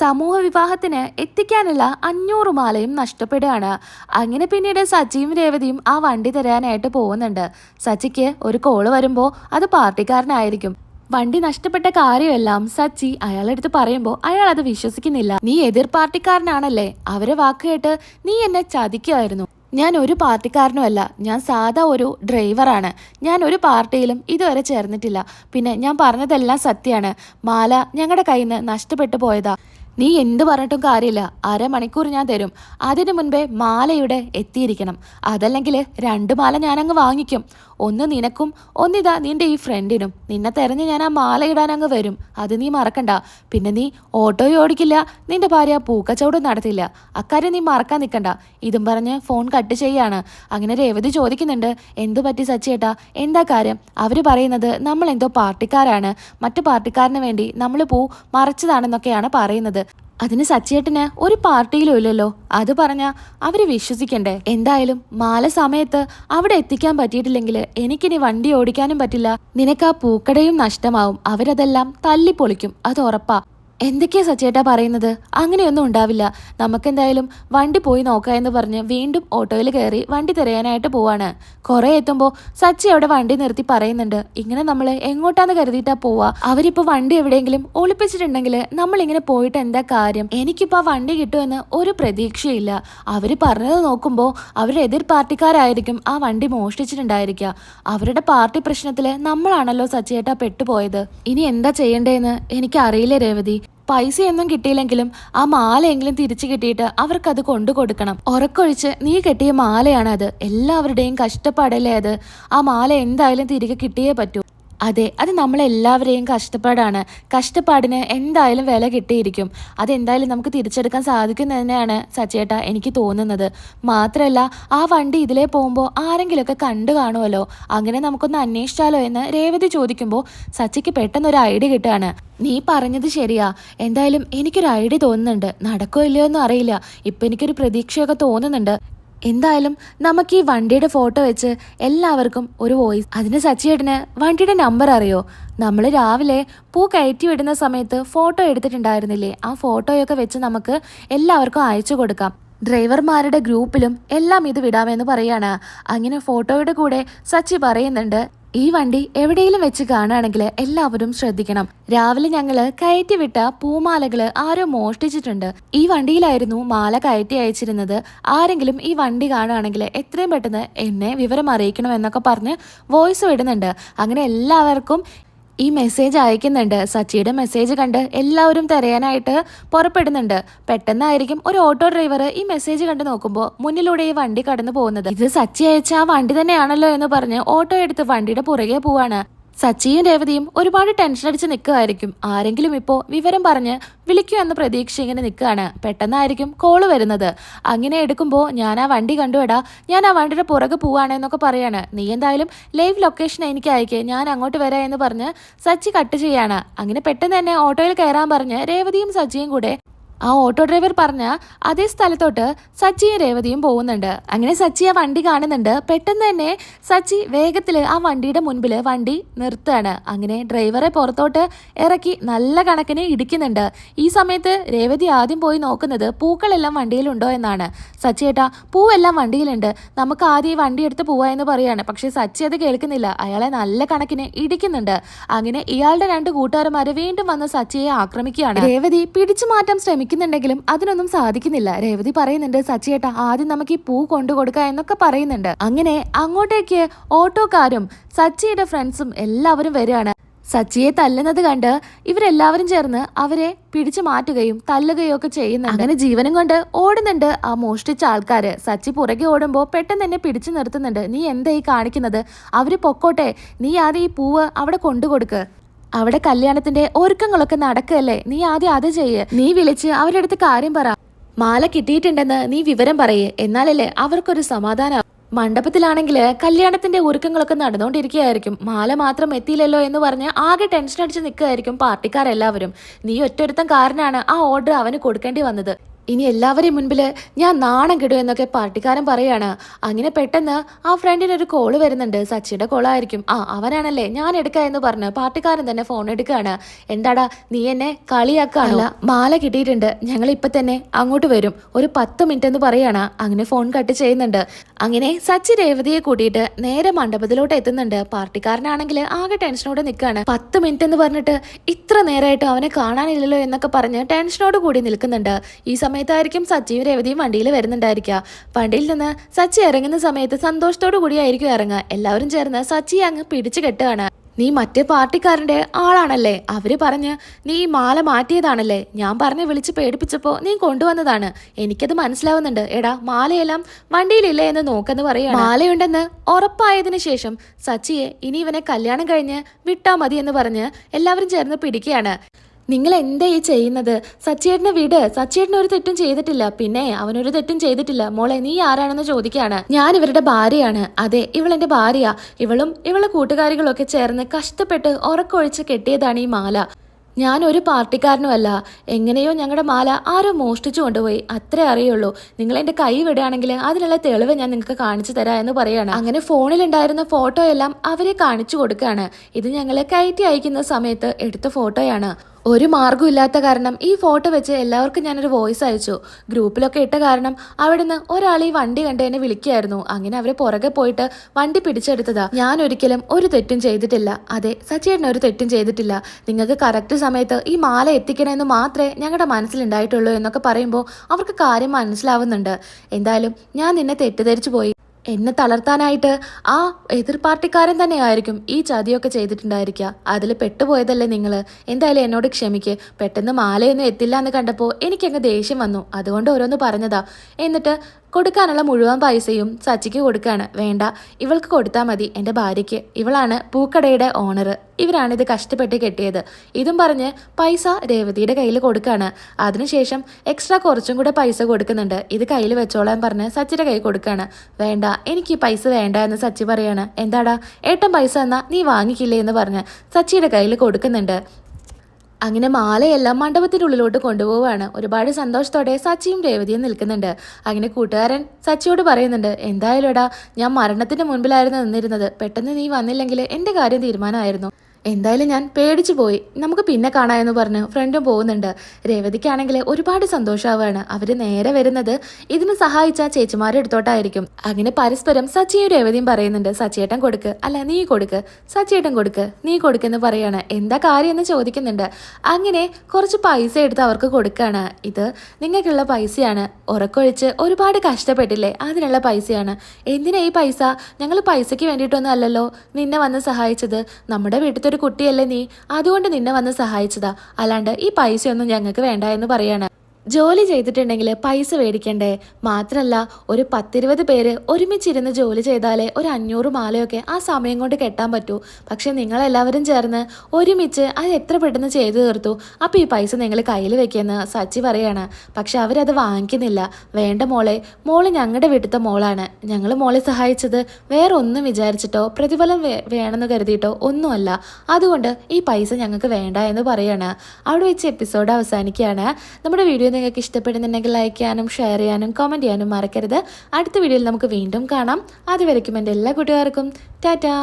സമൂഹ വിവാഹത്തിന് എത്തിക്കാനുള്ള അഞ്ഞൂറ് മാലയും നഷ്ടപ്പെടുകയാണ്. അങ്ങനെ പിന്നീട് സച്ചിയും രേവതിയും ആ വണ്ടി തരാനായിട്ട് പോകുന്നുണ്ട്. സച്ചിക്ക് ഒരു കോൾ വരുമ്പോൾ അത് പാർട്ടിക്കാരനായിരിക്കും. വണ്ടി നഷ്ടപ്പെട്ട കാര്യമെല്ലാം സച്ചി അയാളെടുത്ത് പറയുമ്പോൾ അയാൾ അത് വിശ്വസിക്കുന്നില്ല. നീ എതിർ പാർട്ടിക്കാരനാണല്ലേ? അവരെ വാക്ക് കേട്ട് നീ എന്നെ ചതിക്കുമായിരുന്നു ഞാൻ ഒരു പാർട്ടിക്കാരനുമല്ല. ഞാൻ സാധാ ഒരു ഡ്രൈവറാണ്. ഞാൻ ഒരു പാർട്ടിയിലും ഇതുവരെ ചേർന്നിട്ടില്ല. പിന്നെ ഞാൻ പറഞ്ഞതെല്ലാം സത്യമാണ്. മാല ഞങ്ങളുടെ കയ്യിൽ നിന്ന് നഷ്ടപ്പെട്ടു പോയതാ. നീ എന്ത് പറഞ്ഞിട്ടും കാര്യമില്ല. അരമണിക്കൂർ ഞാൻ തരും. അതിനു മുൻപേ മാലയുടെ എത്തിയിരിക്കണം. അതല്ലെങ്കിൽ രണ്ട് മാല ഞാനങ്ങ് വാങ്ങിക്കും. ഒന്ന് നിനക്കും ഒന്നിതാ നിന്റെ ഈ ഫ്രണ്ടിനും നിന്നെ തെരഞ്ഞ് ഞാൻ ആ മാല ഇടാൻ അങ്ങ് വരും. അത് നീ മറക്കണ്ട. പിന്നെ നീ ഓട്ടോയും ഓടിക്കില്ല. നിന്റെ ഭാര്യ പൂക്കച്ചവടം നടത്തില്ല. അക്കാര്യം നീ മറക്കാൻ നിൽക്കണ്ട. ഇതും പറഞ്ഞ് ഫോൺ കട്ട് ചെയ്യാണ്. അങ്ങനെ രേവതി ചോദിക്കുന്നുണ്ട് എന്തു പറ്റി സച്ചേട്ടാ എന്താ കാര്യം? അവർ പറയുന്നത് നമ്മൾ എന്തോ പാർട്ടിക്കാരാണ്. മറ്റു പാർട്ടിക്കാരന് വേണ്ടി നമ്മൾ പൂ മറച്ചതാണെന്നൊക്കെയാണ് പറയുന്നത്. അതിന് സച്ചേട്ടന് ഒരു പാർട്ടിയിലും ഇല്ലല്ലോ. അത് പറഞ്ഞ അവർ വിശ്വസിക്കണ്ടേ. എന്തായാലും മാല സമയത്ത് അവിടെ എത്തിക്കാൻ പറ്റിയിട്ടില്ലെങ്കിൽ എനിക്കിനി വണ്ടി ഓടിക്കാനും പറ്റില്ല. നിനക്ക് ആ പൂക്കടയും നഷ്ടമാവും. അവരതെല്ലാം തല്ലിപ്പൊളിക്കും അത് ഉറപ്പാ. എന്തൊക്കെയാ സച്ചേട്ടാ പറയുന്നത്? അങ്ങനെയൊന്നും ഉണ്ടാവില്ല. നമുക്കെന്തായാലും വണ്ടി പോയി നോക്കാം എന്ന് പറഞ്ഞ് വീണ്ടും ഓട്ടോയിൽ കയറി വണ്ടി തിരയാനായിട്ട് പോവാണ്. കുറെ എത്തുമ്പോൾ സച്ചി അവിടെ വണ്ടി നിർത്തി പറയുന്നുണ്ട്. ഇങ്ങനെ നമ്മൾ എങ്ങോട്ടാന്ന് കരുതിയിട്ടാ പോവാ? അവരിപ്പോ വണ്ടി എവിടെയെങ്കിലും ഒളിപ്പിച്ചിട്ടുണ്ടെങ്കിൽ നമ്മളിങ്ങനെ പോയിട്ട് എന്താ കാര്യം? എനിക്കിപ്പോ ആ വണ്ടി കിട്ടുമെന്ന് ഒരു പ്രതീക്ഷയില്ല. അവർ പറഞ്ഞത് നോക്കുമ്പോൾ അവരുടെ എതിർ പാർട്ടിക്കാരായിരിക്കും ആ വണ്ടി മോഷ്ടിച്ചിട്ടുണ്ടായിരിക്കുക. അവരുടെ പാർട്ടി പ്രശ്നത്തിൽ നമ്മളാണല്ലോ സച്ചിയേട്ടാ പെട്ടുപോയത്. ഇനി എന്താ ചെയ്യേണ്ടതെന്ന് എനിക്ക് അറിയില്ല രേവതി. പൈസയൊന്നും കിട്ടിയില്ലെങ്കിലും ആ മാലയെങ്കിലും തിരിച്ചു കിട്ടിയിട്ട് അവർക്കത് കൊണ്ടു കൊടുക്കണം. ഉറക്കൊഴിച്ച് നീ കെട്ടിയ മാലയാണ് അത് എല്ലാവരുടെയും കഷ്ടപ്പാടല്ലേ അത്? ആ മാല എന്തായാലും തിരികെ കിട്ടിയേ പറ്റൂ. അതെ അത് നമ്മളെല്ലാവരെയും കഷ്ടപ്പാടാണ്. കഷ്ടപ്പാടിന് എന്തായാലും വില കിട്ടിയിരിക്കും. അതെന്തായാലും നമുക്ക് തിരിച്ചെടുക്കാൻ സാധിക്കും തന്നെയാണ് സച്ചേട്ട എനിക്ക് തോന്നുന്നത്. മാത്രമല്ല ആ വണ്ടി ഇതിലേ പോകുമ്പോൾ ആരെങ്കിലുമൊക്കെ കണ്ടു കാണുമല്ലോ. അങ്ങനെ നമുക്കൊന്ന് അന്വേഷിച്ചാലോ എന്ന് രേവതി ചോദിക്കുമ്പോൾ സച്ചിക്ക് പെട്ടെന്ന് ഒരു ഐഡിയ കിട്ടുകയാണ്. നീ പറഞ്ഞത് ശരിയാ. എന്തായാലും എനിക്കൊരു ഐഡിയ തോന്നുന്നുണ്ട്. നടക്കോ ഇല്ലയോ എന്നും അറിയില്ല. ഇപ്പം എനിക്കൊരു പ്രതീക്ഷയൊക്കെ തോന്നുന്നുണ്ട്. എന്തായാലും നമുക്ക് ഈ വണ്ടിയുടെ ഫോട്ടോ വെച്ച് എല്ലാവർക്കും ഒരു വോയിസ്. അതിന് സച്ചിയേട്ടന് വണ്ടിയുടെ നമ്പർ അറിയോ? നമ്മൾ രാവിലെ പൂ കയറ്റി വിടുന്ന സമയത്ത് ഫോട്ടോ എടുത്തിട്ടുണ്ടായിരുന്നില്ലേ? ആ ഫോട്ടോയൊക്കെ വെച്ച് നമുക്ക് എല്ലാവർക്കും അയച്ചു കൊടുക്കാം. ഡ്രൈവർമാരുടെ ഗ്രൂപ്പിലും എല്ലാം ഇത് വിടാമെന്ന് പറയാണ്. അങ്ങനെ ഫോട്ടോയുടെ കൂടെ സച്ചി പറയുന്നുണ്ട് ഈ വണ്ടി എവിടെയെങ്കിലും വെച്ച് കാണുകയാണെങ്കിൽ എല്ലാവരും ശ്രദ്ധിക്കണം. രാവിലെ ഞങ്ങൾ കയറ്റി വിട്ട പൂമാലകൾ ആരോ മോഷ്ടിച്ചിട്ടുണ്ട്. ഈ വണ്ടിയിലായിരുന്നു മാല കയറ്റി അയച്ചിരുന്നത്. ആരെങ്കിലും ഈ വണ്ടി കാണുകയാണെങ്കിൽ എത്രയും പെട്ടെന്ന് എന്നെ വിവരം അറിയിക്കണം എന്നൊക്കെ പറഞ്ഞ് വോയിസ് വിടുന്നുണ്ട് അങ്ങനെ എല്ലാവർക്കും ഈ മെസ്സേജ് അയക്കുന്നുണ്ട്. സച്ചിയുടെ മെസ്സേജ് കണ്ട് എല്ലാവരും തിരയാനായിട്ട് പുറപ്പെടുന്നുണ്ട്. പെട്ടെന്നായിരിക്കും ഒരു ഓട്ടോ ഡ്രൈവർ ഈ മെസ്സേജ് കണ്ട് നോക്കുമ്പോൾ മുന്നിലൂടെ ഈ വണ്ടി കടന്നു പോകുന്നത്. ഇത് സച്ചി അയച്ച ആ വണ്ടി തന്നെയാണല്ലോ എന്ന് പറഞ്ഞ് ഓട്ടോ എടുത്ത് വണ്ടിയുടെ പുറകെ പോവാണ്. സച്ചിയും രേവതിയും ഒരുപാട് ടെൻഷൻ അടിച്ച് നിൽക്കുകയായിരിക്കും ആരെങ്കിലും ഇപ്പോൾ വിവരം പറഞ്ഞ് വിളിക്കൂ എന്ന പ്രതീക്ഷ ഇങ്ങനെ നിൽക്കുകയാണ്. പെട്ടെന്നായിരിക്കും കോൾ വരുന്നത്. അങ്ങനെ എടുക്കുമ്പോൾ ഞാൻ ആ വണ്ടി കണ്ടുവിടാ ഞാൻ ആ വണ്ടിയുടെ പുറകെ പോവാണ് എന്നൊക്കെ പറയാണ്. നീ എന്തായാലും ലൈവ് ലൊക്കേഷൻ എനിക്ക് അയക്കേ ഞാൻ അങ്ങോട്ട് വരാം എന്ന് പറഞ്ഞ് സച്ചി കട്ട് ചെയ്യാണ്. അങ്ങനെ പെട്ടെന്ന് തന്നെ ഓട്ടോയിൽ കയറാൻ പറഞ്ഞ് രേവതിയും സച്ചിയും കൂടെ ആ ഓട്ടോ ഡ്രൈവർ പറഞ്ഞ അതേ സ്ഥലത്തോട്ട് സച്ചിയും രേവതിയും പോകുന്നുണ്ട്. അങ്ങനെ സച്ചി ആ വണ്ടി കാണുന്നുണ്ട്. പെട്ടെന്ന് തന്നെ സച്ചി വേഗത്തിൽ ആ വണ്ടിയുടെ മുൻപിൽ വണ്ടി നിർത്തുകയാണ്. അങ്ങനെ ഡ്രൈവറെ പുറത്തോട്ട് ഇറക്കി നല്ല കണക്കിന് ഇടിക്കുന്നുണ്ട്. ഈ സമയത്ത് രേവതി ആദ്യം പോയി നോക്കുന്നത് പൂക്കളെല്ലാം വണ്ടിയിലുണ്ടോ എന്നാണ്. സച്ചി ഏട്ടാ പൂവെല്ലാം വണ്ടിയിലുണ്ട്. നമുക്ക് ആദ്യം ഈ വണ്ടി എടുത്ത് പോവാ എന്ന് പറയാണ്. പക്ഷേ സച്ചി അത് കേൾക്കുന്നില്ല. അയാളെ നല്ല കണക്കിന് ഇടിക്കുന്നുണ്ട്. അങ്ങനെ ഇയാളുടെ രണ്ട് കൂട്ടുകാരന്മാരെ വീണ്ടും വന്ന് സച്ചിയെ ആക്രമിക്കുകയാണ്. രേവതി പിടിച്ചു മാറ്റാൻ ശ്രമിക്കുന്നുണ്ടെങ്കിലും അതിനൊന്നും സാധിക്കുന്നില്ല. രേവതി പറയുന്നുണ്ട് സച്ചിയേട്ട ആദ്യം നമുക്ക് ഈ പൂ കൊണ്ടു കൊടുക്കുക എന്നൊക്കെ പറയുന്നുണ്ട്. അങ്ങനെ അങ്ങോട്ടേക്ക് ഓട്ടോക്കാരും സച്ചിയുടെ ഫ്രണ്ട്സും എല്ലാവരും വരികയാണ്. സച്ചിയെ തല്ലുന്നത് കണ്ട് ഇവരെല്ലാവരും ചേർന്ന് അവരെ പിടിച്ചു മാറ്റുകയും തല്ലുകയും ഒക്കെ ചെയ്യുന്നുണ്ട്. അങ്ങനെ ജീവനും കൊണ്ട് ഓടുന്നുണ്ട് ആ മോഷ്ടിച്ച ആൾക്കാര്. സച്ചി പുറകെ ഓടുമ്പോൾ പെട്ടെന്ന് തന്നെ പിടിച്ചു നിർത്തുന്നുണ്ട്. നീ എന്തായി കാണിക്കുന്നത്? അവർ പൊക്കോട്ടെ. നീ ആദ്യം ഈ പൂവ് അവിടെ കൊണ്ടുകൊടുക്ക് അവിടെ കല്യാണത്തിന്റെ ഒരുക്കങ്ങളൊക്കെ നടക്കല്ലേ? നീ ആദ്യം അത് ചെയ്യ്. നീ വിളിച്ച് അവരുടെ അടുത്ത് കാര്യം പറ. മാല കിട്ടിയിട്ടുണ്ടെന്ന് നീ വിവരം പറയേ. എന്നാലല്ലേ അവർക്കൊരു സമാധാനം. മണ്ഡപത്തിലാണെങ്കിൽ കല്യാണത്തിന്റെ ഒരുക്കങ്ങളൊക്കെ നടന്നുകൊണ്ടിരിക്കുകയായിരിക്കും മാല മാത്രം എത്തിയില്ലല്ലോ എന്ന് പറഞ്ഞ് ആകെ ടെൻഷൻ അടിച്ച് നിൽക്കുകയായിരിക്കും പാർട്ടിക്കാരെല്ലാവരും. നീ ഒറ്റൊരുത്തം കാരനാണ് ആ ഓർഡർ അവന് കൊടുക്കേണ്ടി വന്നത്. ഇനി എല്ലാവരെയും മുൻപിൽ ഞാൻ നാണം കിടും എന്നൊക്കെ പാർട്ടിക്കാരൻ പറയാണ്. അങ്ങനെ പെട്ടെന്ന് ആ ഫ്രണ്ടിന് ഒരു കോൾ വരുന്നുണ്ട്. സച്ചിയുടെ കോളായിരിക്കും ആ അവനാണല്ലേ. ഞാൻ എടുക്കാം എന്ന് പറഞ്ഞ് പാർട്ടിക്കാരൻ തന്നെ ഫോൺ എടുക്കുകയാണ്. എന്താടാ നീ എന്നെ കളിയാക്കാണല്ല മാല കിട്ടിയിട്ടുണ്ട്. ഞങ്ങൾ ഇപ്പൊ തന്നെ അങ്ങോട്ട് വരും. ഒരു പത്ത് മിനിറ്റ് എന്ന് പറയാണ്. അങ്ങനെ ഫോൺ കട്ട് ചെയ്യുന്നുണ്ട്. അങ്ങനെ സച്ചി രേവതിയെ കൂട്ടിയിട്ട് നേരെ മണ്ഡപത്തിലോട്ട് എത്തുന്നുണ്ട്. പാർട്ടിക്കാരനാണെങ്കിൽ ആകെ ടെൻഷനോടെ നിൽക്കുകയാണ് പത്ത് മിനിറ്റ് എന്ന് പറഞ്ഞിട്ട് ഇത്ര നേരമായിട്ട് അവനെ കാണാനില്ലല്ലോ എന്നൊക്കെ പറഞ്ഞ് ടെൻഷനോട് കൂടി നിൽക്കുന്നുണ്ട്. ഈ സമയത്തായിരിക്കും സച്ചിയും രേവതിയും വണ്ടിയിൽ വരുന്നുണ്ടായിരിക്കുക. വണ്ടിയിൽ നിന്ന് സച്ചി ഇറങ്ങുന്ന സമയത്ത് സന്തോഷത്തോടു കൂടിയായിരിക്കും ഇറങ്ങുക. എല്ലാവരും ചേർന്ന് സച്ചിയെ അങ്ങ് പിടിച്ചു കെട്ടുകയാണ്. നീ മറ്റേ പാർട്ടിക്കാരന്റെ ആളാണല്ലേ? അവർ പറഞ്ഞ് നീ ഈ മാല മാറ്റിയതാണല്ലേ? ഞാൻ പറഞ്ഞ് വിളിച്ച് പേടിപ്പിച്ചപ്പോൾ നീ കൊണ്ടുവന്നതാണ്. എനിക്കത് മനസ്സിലാവുന്നുണ്ട്. എടാ മാലയെല്ലാം വണ്ടിയിലില്ലേ എന്ന് നോക്കെന്ന് പറയുക മാലയുണ്ടെന്ന് ഉറപ്പായതിന് ശേഷം സച്ചിയെ ഇനി ഇവനെ കല്യാണം കഴിഞ്ഞ് വിട്ടാ മതി എന്ന് പറഞ്ഞ് എല്ലാവരും ചേർന്ന് പിടിക്കുകയാണ്. നിങ്ങൾ എന്താ ഈ ചെയ്യുന്നത്? സച്ചേട്ടനെ വിട്. സച്ചേട്ടൻ ഒരു തെറ്റും ചെയ്തിട്ടില്ല. പിന്നെ അവനൊരു തെറ്റും ചെയ്തിട്ടില്ല. മോളെ നീ ആരാണെന്ന് ചോദിക്കുകയാണ്. ഞാൻ ഇവരുടെ ഭാര്യയാണ്. അതെ ഇവൾ എന്റെ ഭാര്യ. ഇവളും ഇവളെ കൂട്ടുകാരികളൊക്കെ ചേർന്ന് കഷ്ടപ്പെട്ട് ഉറക്കൊഴിച്ച് കെട്ടിയതാണ് ഈ മാല. ഞാൻ ഒരു പാർട്ടിക്കാരനുമല്ല. എങ്ങനെയോ ഞങ്ങളുടെ മാല ആരോ മോഷ്ടിച്ചു കൊണ്ടുപോയി. അത്രേ അറിയുള്ളൂ. നിങ്ങൾ എന്റെ കൈ വിടുകയാണെങ്കിൽ അതിനുള്ള തെളിവ് ഞാൻ നിങ്ങൾക്ക് കാണിച്ചു തരാം എന്ന് പറയാണ്. അങ്ങനെ ഫോണിലുണ്ടായിരുന്ന ഫോട്ടോ എല്ലാം അവരെ കാണിച്ചു കൊടുക്കുകയാണ്. ഇത് ഞങ്ങളെ കയറ്റി അയക്കുന്ന സമയത്ത് എടുത്ത ഫോട്ടോയാണ്. ഒരു മാർഗമില്ലാത്ത കാരണം ഈ ഫോട്ടോ വെച്ച് എല്ലാവർക്കും ഞാനൊരു വോയിസ് അയച്ചു. ഗ്രൂപ്പിലൊക്കെ ഇട്ട കാരണം അവിടുന്ന് ഒരാൾ ഈ വണ്ടി കണ്ട് എന്നെ വിളിക്കുകയായിരുന്നു. അങ്ങനെ അവരെ പുറകെ പോയിട്ട് വണ്ടി പിടിച്ചെടുത്തതാ. ഞാൻ ഒരിക്കലും ഒരു തെറ്റും ചെയ്തിട്ടില്ല. അതെ സച്ചേട്ടൻ ഒരു തെറ്റും ചെയ്തിട്ടില്ല. നിങ്ങൾക്ക് കറക്റ്റ് സമയത്ത് ഈ മാല എത്തിക്കണമെന്ന് മാത്രമേ ഞങ്ങളുടെ മനസ്സിലുണ്ടായിട്ടുള്ളൂ എന്നൊക്കെ പറയുമ്പോൾ അവർക്ക് കാര്യം മനസ്സിലാവുന്നുണ്ട്. എന്തായാലും ഞാൻ നിന്നെ തെറ്റിദ്ധരിച്ചു പോയി. എന്നെ തളർത്താനായിട്ട് ആ എതിർ പാർട്ടിക്കാരൻ തന്നെയായിരിക്കും ഈ ചതിയൊക്കെ ചെയ്തിട്ടുണ്ടായിരിക്കുക. അതിൽ പെട്ടുപോയതല്ലേ നിങ്ങൾ എന്തായാലും എന്നോട് ക്ഷമിക്ക്. പെട്ടെന്ന് മാലയൊന്നും എത്തില്ല എന്ന് കണ്ടപ്പോൾ എനിക്കങ്ങ് ദേഷ്യം വന്നു. അതുകൊണ്ട് ഓരോന്ന് പറഞ്ഞതാ. എന്നിട്ട് കൊടുക്കാനുള്ള മുഴുവൻ പൈസയും സച്ചിക്ക് കൊടുക്കാണ്. വേണ്ട ഇവൾക്ക് കൊടുത്താൽ മതി എന്റെ ഭാര്യയ്ക്ക്. ഇവളാണ് പൂക്കടയുടെ ഓണർ ഇവരാണ് ഇത് കഷ്ടപ്പെട്ട് കെട്ടിയത്. ഇതും പറഞ്ഞ് പൈസ രേവതിയുടെ കയ്യിൽ കൊടുക്കാണ്. അതിനുശേഷം എക്സ്ട്രാ കുറച്ചും കൂടെ പൈസ കൊടുക്കുന്നുണ്ട്. ഇത് കയ്യിൽ വെച്ചോളാൻ പറഞ്ഞ് സച്ചിയുടെ കൈ കൊടുക്കാണ്. വേണ്ട എനിക്ക് ഈ പൈസ വേണ്ട എന്ന് സച്ചി പറയാണ്. എന്താടാ ഏട്ടൻ പൈസ എന്നാ നീ വാങ്ങിക്കില്ലേ എന്ന് പറഞ്ഞ് സച്ചിയുടെ കയ്യിൽ കൊടുക്കുന്നുണ്ട്. അങ്ങനെ മാലയെല്ലാം മണ്ഡപത്തിനുള്ളിലോട്ട് കൊണ്ടുപോവാണ്. ഒരുപാട് സന്തോഷത്തോടെ സച്ചിയും രേവതിയും നിൽക്കുന്നുണ്ട്. അങ്ങനെ കൂട്ടുകാരൻ സച്ചിയോട് പറയുന്നുണ്ട് എന്തായാലും എടാ ഞാൻ മരണത്തിന് മുൻപിലായിരുന്നു നിന്നിരുന്നത്. പെട്ടെന്ന് നീ വന്നില്ലെങ്കിൽ എന്റെ കാര്യം തീരുമാനമായിരുന്നു. എന്തായാലും ഞാൻ പേടിച്ചു പോയി. നമുക്ക് പിന്നെ കാണാമെന്ന് പറഞ്ഞ്. ഫ്രണ്ടും പോകുന്നുണ്ട്. രേവതിക്കാണെങ്കിൽ ഒരുപാട് സന്തോഷമാവാണ് അവർ നേരെ വരുന്നത് ഇതിന് സഹായിച്ച ചേച്ചിമാരുടെ അടുത്തോട്ടായിരിക്കും. അങ്ങനെ പരസ്പരം സച്ചിയും രേവതിയും പറയുന്നുണ്ട് സച്ചിയേട്ടൻ കൊടുക്ക്. അല്ല നീ കൊടുക്ക്. സച്ചിയേട്ടൻ കൊടുക്ക്. നീ കൊടുക്കെന്ന് പറയാണ്. എന്താ കാര്യം? എന്ന് ചോദിക്കുന്നുണ്ട്. അങ്ങനെ കുറച്ച് പൈസ എടുത്ത് അവർക്ക് കൊടുക്കുകയാണ് ഇത് നിങ്ങൾക്കുള്ള പൈസയാണ്. ഉറക്കൊഴിച്ച് ഒരുപാട് കഷ്ടപ്പെട്ടില്ലേ? അതിനുള്ള പൈസയാണ്. എന്തിനാ ഈ പൈസ? ഞങ്ങൾ പൈസയ്ക്ക് വേണ്ടിയിട്ടൊന്നും അല്ലല്ലോ. നിന്നെ വന്ന് സഹായിച്ചത്. നമ്മുടെ വീട്ടിലത്തെ കുട്ടിയല്ലേ നീ? അതുകൊണ്ട് നിന്നെ വന്ന് സഹായിച്ചതാ. അല്ലാണ്ട് ഈ പൈസയൊന്നും ഞങ്ങൾക്ക് വേണ്ട എന്ന് പറയാണ്. ജോലി ചെയ്തിട്ടുണ്ടെങ്കിൽ പൈസ മേടിക്കണ്ടേ? മാത്രമല്ല ഒരു പത്തിരുപത് പേര് ഒരുമിച്ചിരുന്ന് ജോലി ചെയ്താലേ ഒരു അഞ്ഞൂറ് മാലയൊക്കെ ആ സമയം കൊണ്ട് കെട്ടാൻ പറ്റൂ. പക്ഷെ നിങ്ങളെല്ലാവരും ചേർന്ന് ഒരുമിച്ച് അത് എത്ര പെട്ടെന്ന് ചെയ്തു തീർത്തു? അപ്പോൾ ഈ പൈസ നിങ്ങൾ കയ്യിൽ വെക്കുമെന്ന് സച്ചി പറയാണ്. പക്ഷെ അവരത് വാങ്ങിക്കുന്നില്ല. വേണ്ട മോളെ മോൾ ഞങ്ങളുടെ വീട്ടിലത്തെ മോളാണ്. ഞങ്ങൾ മോളെ സഹായിച്ചത് വേറെ ഒന്നും വിചാരിച്ചിട്ടോ പ്രതിഫലം വേണമെന്ന് കരുതിയിട്ടോ ഒന്നുമല്ല. അതുകൊണ്ട് ഈ പൈസ ഞങ്ങൾക്ക് വേണ്ട എന്ന് പറയാണ്. അവിടെ വെച്ച് എപ്പിസോഡ് അവസാനിക്കുകയാണ്. നമ്മുടെ വീഡിയോ നിങ്ങൾക്ക് ഇഷ്ടപ്പെടുന്നുണ്ടെങ്കിൽ ലൈക്ക് ചെയ്യാനും ഷെയർ ചെയ്യാനും കമന്റ് ചെയ്യാനും മറക്കരുത്. അടുത്ത വീഡിയോയിൽ നമുക്ക് വീണ്ടും കാണാം. അതുവരയ്ക്കും എന്റെ എല്ലാ കൂട്ടുകാർക്കും. ടാറ്റാ.